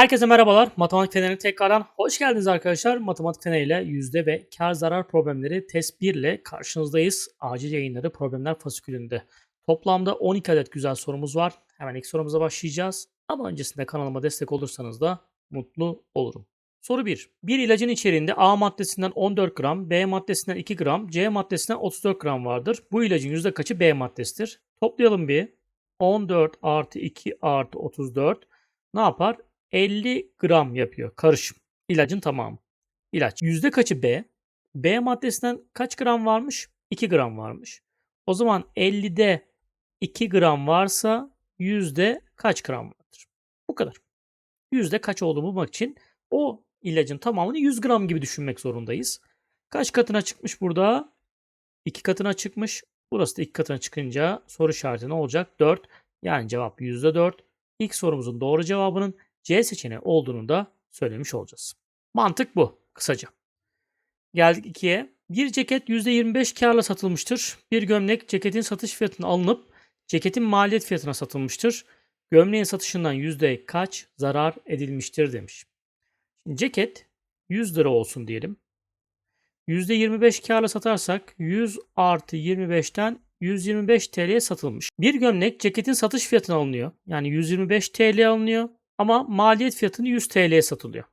Herkese merhabalar. Matematik Feneri'ne tekrardan hoş geldiniz arkadaşlar. Matematik Feneri ile yüzde ve kar zarar problemleri test 1 ile karşınızdayız. Acil yayınları problemler fasikülünde. Toplamda 12 adet güzel sorumuz var. Hemen ilk sorumuza başlayacağız. Ama öncesinde kanalıma destek olursanız da mutlu olurum. Soru 1. Bir ilacın içeriğinde A maddesinden 14 gram, B maddesinden 2 gram, C maddesinden 34 gram vardır. Bu ilacın yüzde kaçı B maddesidir? Toplayalım bir. 14 artı 2 artı 34 ne yapar? 50 gram yapıyor karışım. İlacın tamamı. İlaç. Yüzde kaçı B? B maddesinden kaç gram varmış? 2 gram varmış. O zaman 50'de 2 gram varsa yüzde kaç gram vardır? Bu kadar. Yüzde kaç olduğunu bulmak için o ilacın tamamını 100 gram gibi düşünmek zorundayız. Kaç katına çıkmış burada? 2 katına çıkmış. Burası da 2 katına çıkınca soru işareti ne olacak? 4. Yani cevap %4. İlk sorumuzun doğru cevabının C seçeneği olduğunu da söylemiş olacağız. Mantık bu kısaca. Geldik 2'ye. Bir ceket %25 karla satılmıştır. Bir gömlek ceketin satış fiyatına alınıp ceketin maliyet fiyatına satılmıştır. Gömleğin satışından yüzde kaç zarar edilmiştir demiş. Şimdi ceket 100 lira olsun diyelim. %25 karla satarsak 100 artı 25'ten 125 TL'ye satılmış. Bir gömlek ceketin satış fiyatına alınıyor. Yani 125 TL alınıyor ama maliyet fiyatını 100 TL'ye satılıyor.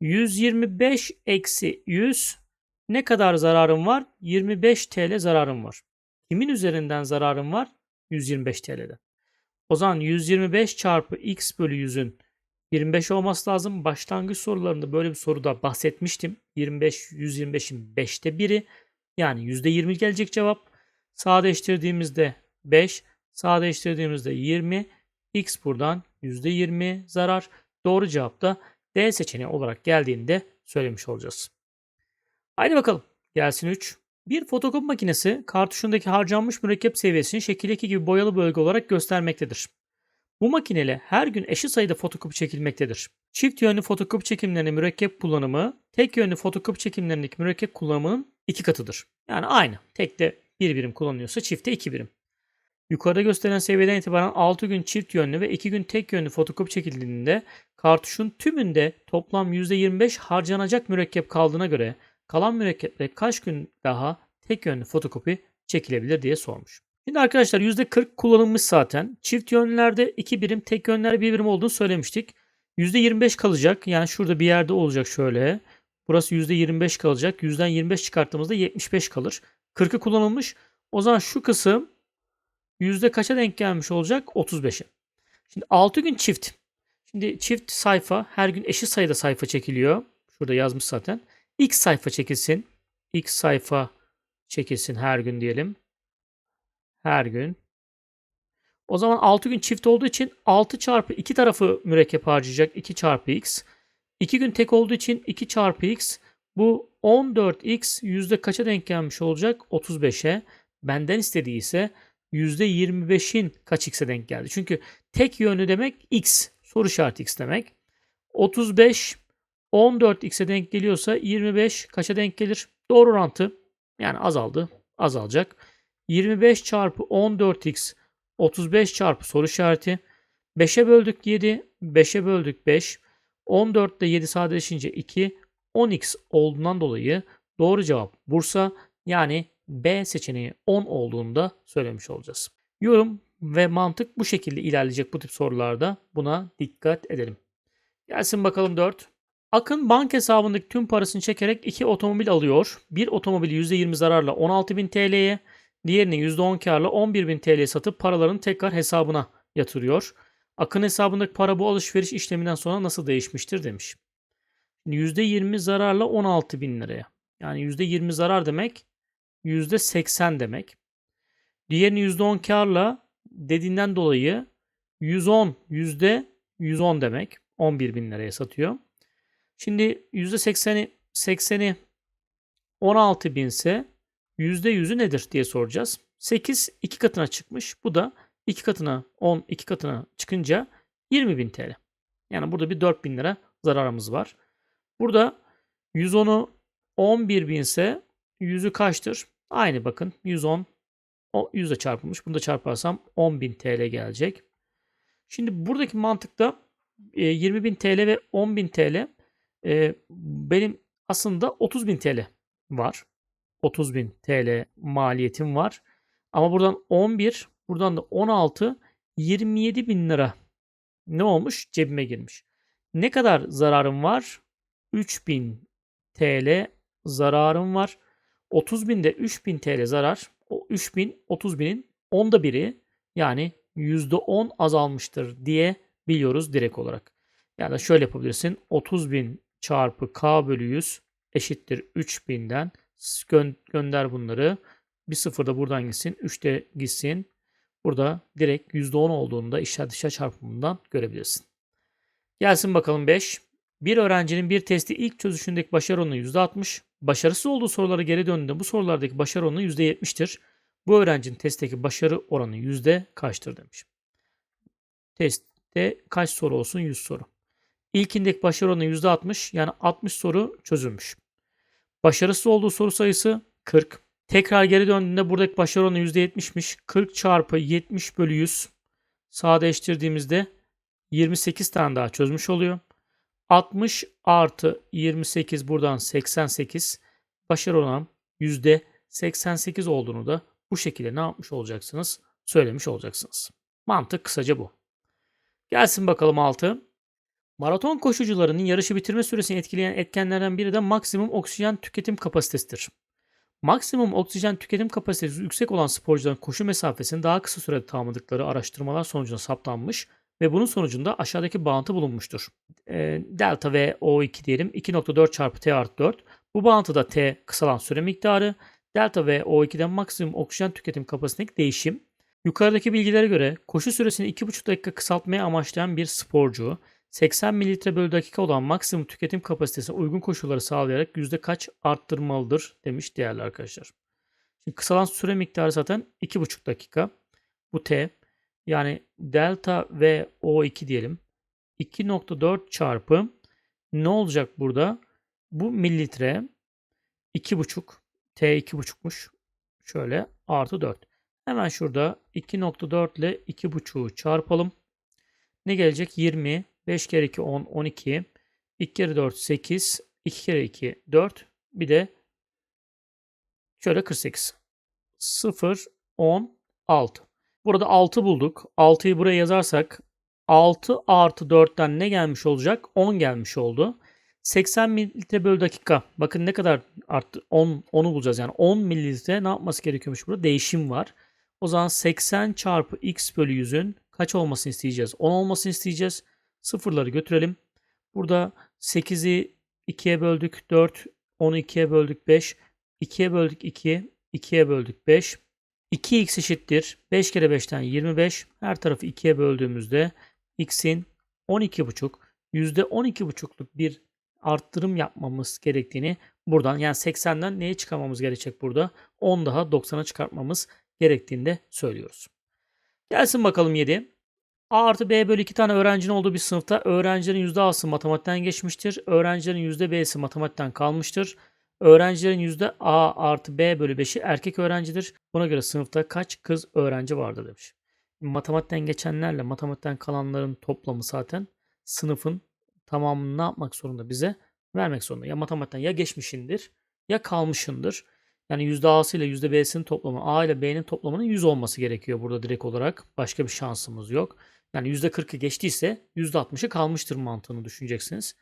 125 eksi 100 ne kadar zararım var? 25 TL zararım var. Kimin üzerinden zararım var? 125 TL'den. O zaman 125 çarpı x bölü 100'ün 25 olması lazım. Başlangıç sorularında böyle bir soruda bahsetmiştim. 25, 125'in 5'te 1'i. Yani %20 gelecek cevap. Sadeleştirdiğimizde 5, sadeleştirdiğimizde 20. X buradan %20 zarar. Doğru cevap da D seçeneği olarak geldiğinde söylemiş olacağız. Haydi bakalım. Gelsin 3. Bir fotokopi makinesi kartuşundaki harcanmış mürekkep seviyesini şekil 2 gibi boyalı bölge olarak göstermektedir. Bu makineyle her gün eşit sayıda fotokopi çekilmektedir. Çift yönlü fotokopi çekimlerinde mürekkep kullanımı tek yönlü fotokopi çekimlerindeki mürekkep kullanımının iki katıdır. Yani aynı. Tekte bir birim kullanıyorsa çifte iki birim. Yukarıda gösterilen seviyeden itibaren 6 gün çift yönlü ve 2 gün tek yönlü fotokopi çekildiğinde kartuşun tümünde toplam %25 harcanacak mürekkep kaldığına göre kalan mürekkeple kaç gün daha tek yönlü fotokopi çekilebilir diye sormuş. Şimdi arkadaşlar %40 kullanılmış zaten. Çift yönlülerde 2 birim, tek yönlerde 1 birim olduğunu söylemiştik. %25 kalacak. Yani şurada bir yerde olacak şöyle. Burası %25 kalacak. %'den 25 çıkarttığımızda 75 kalır. 40'ı kullanılmış. O zaman şu kısım yüzde kaça denk gelmiş olacak? 35'e. Şimdi 6 gün çift. Şimdi çift sayfa her gün eşit sayıda sayfa çekiliyor. Şurada yazmış zaten. X sayfa çekilsin. X sayfa çekilsin her gün diyelim. Her gün. O zaman 6 gün çift olduğu için 6 çarpı 2 tarafı mürekkep harcayacak. 2 çarpı x. 2 gün tek olduğu için 2 çarpı x. Bu 14x yüzde kaça denk gelmiş olacak? 35'e. Benden istediği ise %25'in kaç x'e denk geldi. Çünkü tek yönlü demek x. Soru işareti x demek. 35 14x'e denk geliyorsa 25 kaça denk gelir? Doğru orantı. Yani azaldı. Azalacak. 25 çarpı 14x 35 çarpı soru işareti. 5'e böldük 7. 5'e böldük 5. 14 ile 7 sadeleşince 2. 10x olduğundan dolayı doğru cevap Bursa yani B seçeneği 10 olduğunu da söylemiş olacağız. Yorum ve mantık bu şekilde ilerleyecek bu tip sorularda. Buna dikkat edelim. Gelsin bakalım 4. Akın bank hesabındaki tüm parasını çekerek iki otomobil alıyor. Bir otomobili %20 zararla 16.000 TL'ye, diğerini %10 karla 11.000 TL'ye satıp paralarını tekrar hesabına yatırıyor. Akın hesabındaki para bu alışveriş işleminden sonra nasıl değişmiştir demiş. %20 zararla 16.000 liraya. Yani %20 zarar demek %80 demek. Diğerini %10 karla dediğinden dolayı 110 %110 demek. 11 bin liraya satıyor. Şimdi %80'i 80'i 16 binse %100'ü nedir diye soracağız. 8 iki katına çıkmış. Bu da iki katına 10 iki katına çıkınca 20 bin TL. Yani burada bir 4 bin lira zararımız var. Burada 110'u 11 binse yüzü kaçtır? Aynı bakın 110 o 100 ile çarpılmış. Bunu da çarparsam 10.000 TL gelecek. Şimdi buradaki mantıkta e, 20.000 TL ve 10.000 TL e, benim aslında 30.000 TL var. 30.000 TL maliyetim var. Ama buradan 11, buradan da 16, 27 bin lira ne olmuş? Cebime girmiş. Ne kadar zararım var? 3000 TL zararım var. 30 binde 3000 TL zarar. O 3000, 30 binin onda biri yani %10 azalmıştır diye biliyoruz direkt olarak. Yani şöyle yapabilirsin. 30 bin çarpı k bölü 100 eşittir 3000'den Gö- gönder bunları. Bir sıfır da buradan gitsin. 3 de gitsin. Burada direkt %10 olduğunda işler dışa çarpımından görebilirsin. Gelsin bakalım 5. Bir öğrencinin bir testi ilk çözüşündeki başarı oranı %60. Başarısız olduğu sorulara geri döndüğünde bu sorulardaki başarı oranı %70'tir. Bu öğrencinin testteki başarı oranı yüzde kaçtır demiş. Testte kaç soru olsun? 100 soru. İlkindeki başarı oranı %60 yani 60 soru çözülmüş. Başarısız olduğu soru sayısı 40. Tekrar geri döndüğünde buradaki başarı oranı %70'miş. 40 çarpı 70 bölü 100 sadeleştirdiğimizde 28 tane daha çözmüş oluyor. 60 artı 28 buradan 88 başarı oranı %88 olduğunu da bu şekilde ne yapmış olacaksınız? Söylemiş olacaksınız. Mantık kısaca bu. Gelsin bakalım 6. Maraton koşucularının yarışı bitirme süresini etkileyen etkenlerden biri de maksimum oksijen tüketim kapasitesidir. Maksimum oksijen tüketim kapasitesi yüksek olan sporcuların koşu mesafesini daha kısa sürede tamamladıkları araştırmalar sonucunda saptanmış ve bunun sonucunda aşağıdaki bağıntı bulunmuştur. E, delta V O2 diyelim 2.4 çarpı T artı 4. Bu bağıntıda T kısalan süre miktarı, delta V O2'den maksimum oksijen tüketim kapasitesindeki değişim. Yukarıdaki bilgilere göre koşu süresini 2,5 dakika kısaltmaya amaçlayan bir sporcu 80 mililitre bölü dakika olan maksimum tüketim kapasitesine uygun koşulları sağlayarak yüzde kaç arttırmalıdır demiş değerli arkadaşlar. Şimdi kısalan süre miktarı zaten 2,5 dakika. Bu T. Yani delta V O2 diyelim. 2.4 çarpı ne olacak burada? Bu mililitre 2.5 T 2.5'muş. Şöyle artı 4. Hemen şurada 2.4 ile 2.5'u çarpalım. Ne gelecek? 20. 5 kere 2 10. 12. 2 kere 4 8. 2 kere 2 4. Bir de şöyle 48. 0 10 6. Burada 6 bulduk. 6'yı buraya yazarsak 6 artı 4'ten ne gelmiş olacak? 10 gelmiş oldu. 80 mililitre bölü dakika. Bakın ne kadar arttı. 10, 10'u bulacağız. Yani 10 mililitre ne yapması gerekiyormuş burada? Değişim var. O zaman 80 çarpı x bölü 100'ün kaç olmasını isteyeceğiz? 10 olmasını isteyeceğiz. Sıfırları götürelim. Burada 8'i 2'ye böldük 4. 10'u 2'ye böldük 5. 2'ye böldük 2. 2'ye böldük 5. 2x eşittir. 5 kere 5'ten 25. Her tarafı 2'ye böldüğümüzde x'in 12,5 %12,5'luk bir arttırım yapmamız gerektiğini buradan yani 80'den neye çıkarmamız gerekecek burada? 10 daha 90'a çıkartmamız gerektiğini de söylüyoruz. Gelsin bakalım 7. A artı B bölü 2 tane öğrencinin olduğu bir sınıfta öğrencilerin %A'sı matematikten geçmiştir. Öğrencilerin %B'si matematikten kalmıştır. Öğrencilerin %A artı B bölü 5'i erkek öğrencidir. Buna göre sınıfta kaç kız öğrenci vardır demiş. Matematikten geçenlerle matematikten kalanların toplamı zaten sınıfın tamamını ne yapmak zorunda bize vermek zorunda. Ya matematikten ya geçmişindir ya kalmışındır. Yani %A'sı ile %B'sinin toplamı A ile B'nin toplamının 100 olması gerekiyor burada direkt olarak. Başka bir şansımız yok. Yani %40'ı geçtiyse %60'ı kalmıştır mantığını düşüneceksiniz.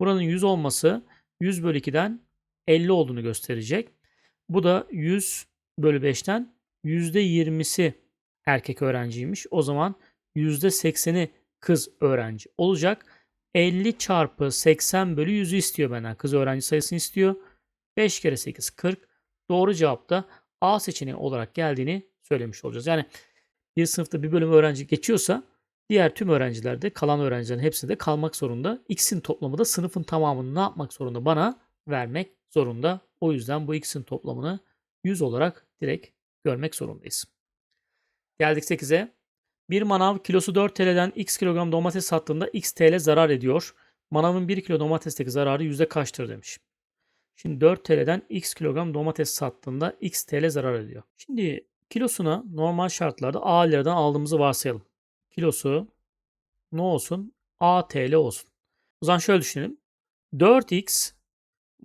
Buranın 100 olması 100 bölü 2'den 50 olduğunu gösterecek. Bu da 100 bölü 5'ten %20'si erkek öğrenciymiş. O zaman %80'i kız öğrenci olacak. 50 çarpı 80 bölü 100'ü istiyor benden. Kız öğrenci sayısını istiyor. 5 kere 8 40. Doğru cevap da A seçeneği olarak geldiğini söylemiş olacağız. Yani bir sınıfta bir bölüm öğrenci geçiyorsa diğer tüm öğrenciler de kalan öğrencilerin hepsi de kalmak zorunda. X'in toplamı da sınıfın tamamını ne yapmak zorunda? Bana vermek zorunda. O yüzden bu X'in toplamını 100 olarak direkt görmek zorundayız. Geldik 8'e. Bir manav kilosu 4 TL'den x kilogram domates sattığında x TL zarar ediyor. Manavın 1 kilo domatesteki zararı yüzde kaçtır demiş. Şimdi 4 TL'den x kilogram domates sattığında x TL zarar ediyor. Şimdi kilosuna normal şartlarda A liradan aldığımızı varsayalım. Kilosu ne olsun? ATL olsun. O zaman şöyle düşünelim. 4x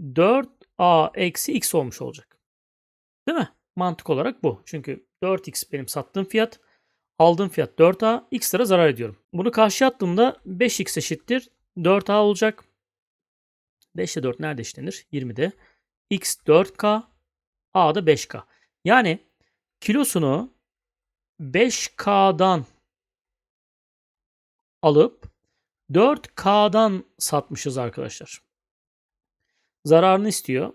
4a eksi x olmuş olacak. Değil mi? Mantık olarak bu. Çünkü 4x benim sattığım fiyat. Aldığım fiyat 4a. x lira zarar ediyorum. Bunu karşıya attığımda 5x eşittir 4a olacak. 5 ile 4 nerede işlenir? 20'de. x 4k. a da 5k. Yani kilosunu 5k'dan alıp 4k'dan satmışız arkadaşlar. Zararını istiyor.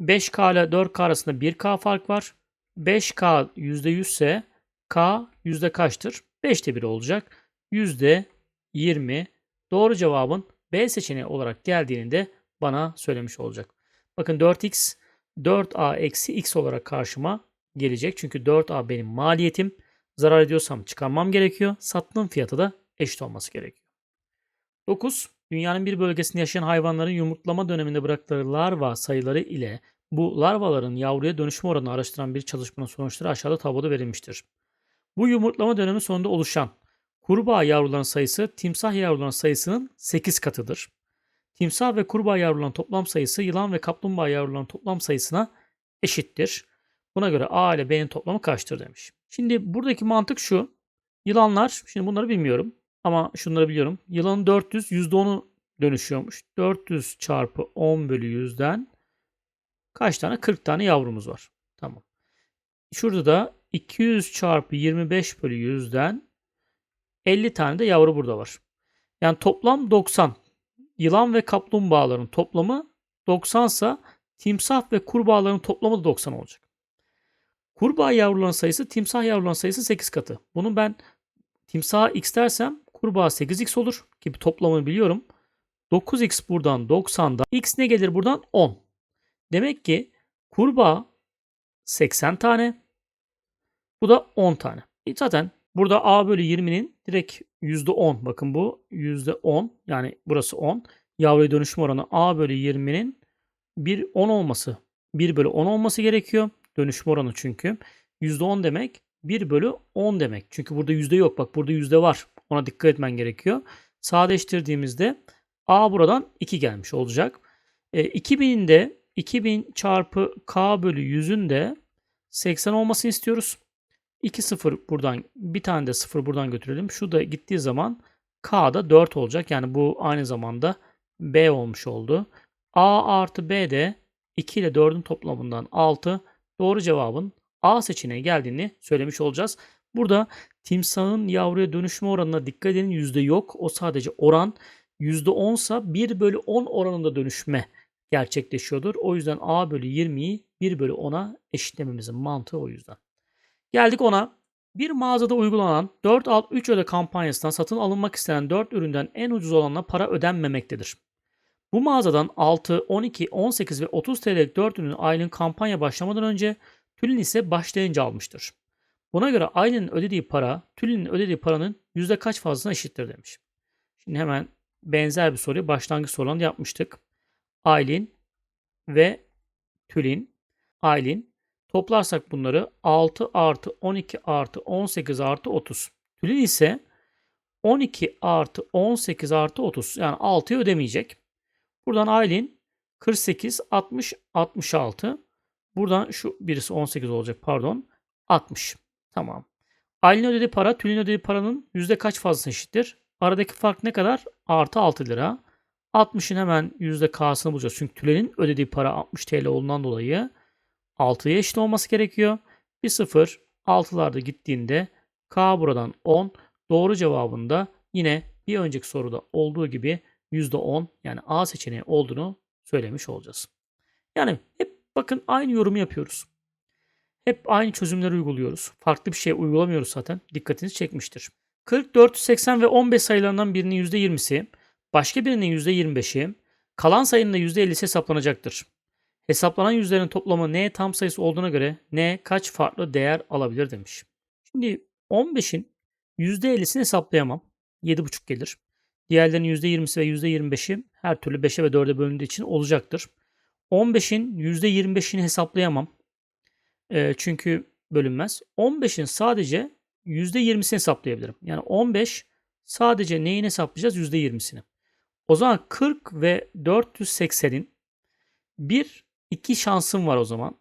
5K ile 4K arasında 1K fark var. 5K %100 ise K yüzde kaçtır? 5'te 1 olacak. %20. Doğru cevabın B seçeneği olarak geldiğini de bana söylemiş olacak. Bakın 4x 4a eksi x olarak karşıma gelecek. Çünkü 4a benim maliyetim. Zarar ediyorsam çıkarmam gerekiyor. Sattığım fiyatı da eşit olması gerekiyor. 9. Dünyanın bir bölgesinde yaşayan hayvanların yumurtlama döneminde bıraktıkları larva sayıları ile bu larvaların yavruya dönüşme oranını araştıran bir çalışmanın sonuçları aşağıda tabloda verilmiştir. Bu yumurtlama dönemi sonunda oluşan kurbağa yavruların sayısı timsah yavruların sayısının 8 katıdır. Timsah ve kurbağa yavruların toplam sayısı yılan ve kaplumbağa yavruların toplam sayısına eşittir. Buna göre A ile B'nin toplamı kaçtır demiş. Şimdi buradaki mantık şu. Yılanlar, şimdi bunları bilmiyorum. Ama şunları biliyorum. Yılanın 400 %10'u dönüşüyormuş. 400 çarpı 10 bölü 100'den kaç tane? 40 tane yavrumuz var. Tamam. Şurada da 200 çarpı 25 bölü 100'den 50 tane de yavru burada var. Yani toplam 90. Yılan ve kaplumbağaların toplamı 90 ise timsah ve kurbağaların toplamı da 90 olacak. Kurbağa yavruların sayısı timsah yavruların sayısı 8 katı. Bunu ben timsaha x dersem kurbağa 8x olur gibi toplamını biliyorum. 9x buradan 90'da x ne gelir buradan 10. Demek ki kurbağa 80 tane. Bu da 10 tane. E zaten burada a bölü 20'nin direkt %10. Bakın bu %10 yani burası 10. Yavruya dönüşüm oranı a bölü 20'nin 1 10 olması. 1 bölü 10 olması gerekiyor. Dönüşüm oranı çünkü. %10 demek 1 bölü 10 demek. Çünkü burada yüzde yok. Bak burada yüzde var. Ona dikkat etmen gerekiyor. Sadeleştirdiğimizde A buradan 2 gelmiş olacak. E, 2000'in de 2000 çarpı K bölü 100'ün de 80 olmasını istiyoruz. 2 sıfır buradan bir tane de sıfır buradan götürelim. Şu da gittiği zaman K'da 4 olacak. Yani bu aynı zamanda B olmuş oldu. A artı B de 2 ile 4'ün toplamından 6. Doğru cevabın A seçeneği geldiğini söylemiş olacağız. Burada timsahın yavruya dönüşme oranına dikkat edin. Yüzde yok. O sadece oran. Yüzde 10 ise 1 bölü 10 oranında dönüşme gerçekleşiyordur. O yüzden A bölü 20'yi 1 bölü 10'a eşitlememizin mantığı o yüzden. Geldik ona. Bir mağazada uygulanan 4 al 3 öde kampanyasından satın alınmak istenen 4 üründen en ucuz olanla para ödenmemektedir. Bu mağazadan 6, 12, 18 ve 30 TL'lik 4 ürünü ailenin kampanya başlamadan önce Tülin ise başlayınca almıştır. Buna göre ailenin ödediği para, Tülin'in ödediği paranın yüzde kaç fazlasına eşittir demiş. Şimdi hemen benzer bir soruyu başlangıç sorularında yapmıştık. Aylin ve Tülin. Aylin. Toplarsak bunları 6 artı 12 artı 18 artı 30. Tülin ise 12 artı 18 artı 30. Yani 6'yı ödemeyecek. Buradan Aylin 48, 60, 66. Buradan şu birisi 18 olacak pardon. 60. Tamam. Aylin ödediği para Tülin ödediği paranın yüzde kaç fazlası eşittir? Aradaki fark ne kadar? Artı 6 lira. 60'ın hemen yüzde K'sını bulacağız. Çünkü Tülin'in ödediği para 60 TL olduğundan dolayı 6'ya eşit olması gerekiyor. Bir sıfır 6'larda gittiğinde K buradan 10. Doğru cevabında yine bir önceki soruda olduğu gibi %10 yani A seçeneği olduğunu söylemiş olacağız. Yani hep bakın aynı yorumu yapıyoruz. Hep aynı çözümleri uyguluyoruz. Farklı bir şey uygulamıyoruz zaten. Dikkatinizi çekmiştir. 40, 480 ve 15 sayılarından birinin %20'si, başka birinin %25'i, kalan sayının da %50'si hesaplanacaktır. Hesaplanan yüzlerin toplamı n tam sayısı olduğuna göre n kaç farklı değer alabilir demiş. Şimdi 15'in %50'sini hesaplayamam. 7,5 gelir. Diğerlerinin %20'si ve %25'i her türlü 5'e ve 4'e bölündüğü için olacaktır. 15'in %25'ini hesaplayamam. Çünkü bölünmez. 15'in sadece %20'sini hesaplayabilirim. Yani 15 Sadece neyin hesaplayacağız? %20'sini. O zaman 40 ve 480'in bir iki şansım var o zaman.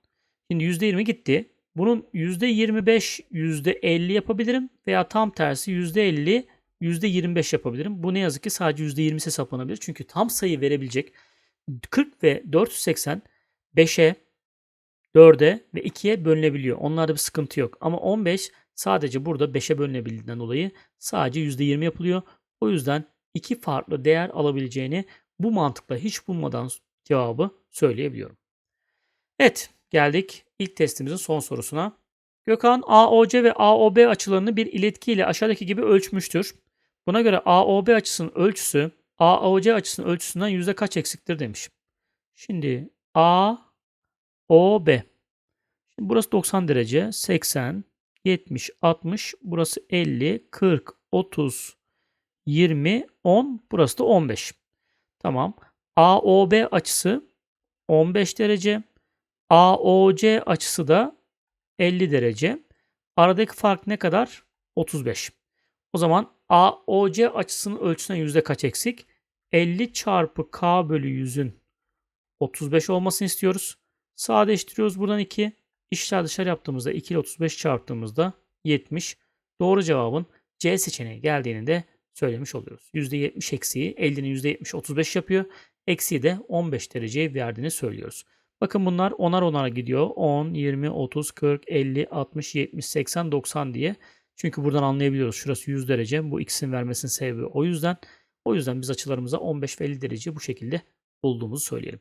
Şimdi %20 gitti. Bunun %25, %50 yapabilirim veya tam tersi %50, %25 yapabilirim. Bu ne yazık ki sadece %20'si hesaplanabilir. Çünkü tam sayı verebilecek 40 ve 480 5'e, 4'e ve 2'ye bölünebiliyor. Onlarda bir sıkıntı yok. Ama 15 sadece burada 5'e bölünebildiğinden dolayı sadece %20 yapılıyor. O yüzden iki farklı değer alabileceğini bu mantıkla hiç bulmadan cevabı söyleyebiliyorum. Evet geldik ilk testimizin son sorusuna. Gökhan AOC ve AOB açılarını bir iletkiyle aşağıdaki gibi ölçmüştür. Buna göre AOB açısının ölçüsü AOC açısının ölçüsünden yüzde kaç eksiktir demiş. Şimdi AOB. Şimdi burası 90 derece, 80, 70, 60, burası 50, 40, 30, 20, 10, burası da 15. Tamam. AOB açısı 15 derece. AOC açısı da 50 derece. Aradaki fark ne kadar? 35. O zaman AOC açısının ölçüsüne yüzde kaç eksik? 50 çarpı K bölü 100'ün 35 olmasını istiyoruz. Sadeleştiriyoruz buradan 2. İşler dışarı yaptığımızda 2 ile 35 çarptığımızda 70. Doğru cevabın C seçeneği geldiğini de söylemiş oluyoruz. %70 eksiği 50'nin %70 35 yapıyor. Eksiği de 15 dereceye verdiğini söylüyoruz. Bakın bunlar onar onara gidiyor. 10, 20, 30, 40, 50, 60, 70, 80, 90 diye. Çünkü buradan anlayabiliyoruz. Şurası 100 derece. Bu ikisinin vermesinin sebebi o yüzden. O yüzden biz açılarımıza 15 ve 50 derece bu şekilde bulduğumuzu söyleyelim.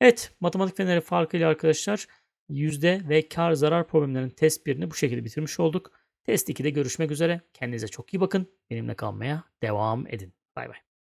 Evet, matematik feneri farkıyla arkadaşlar yüzde ve kar zarar problemlerinin test 1'ini bu şekilde bitirmiş olduk. Test 2'de görüşmek üzere. Kendinize çok iyi bakın. Benimle kalmaya devam edin. Bay bay.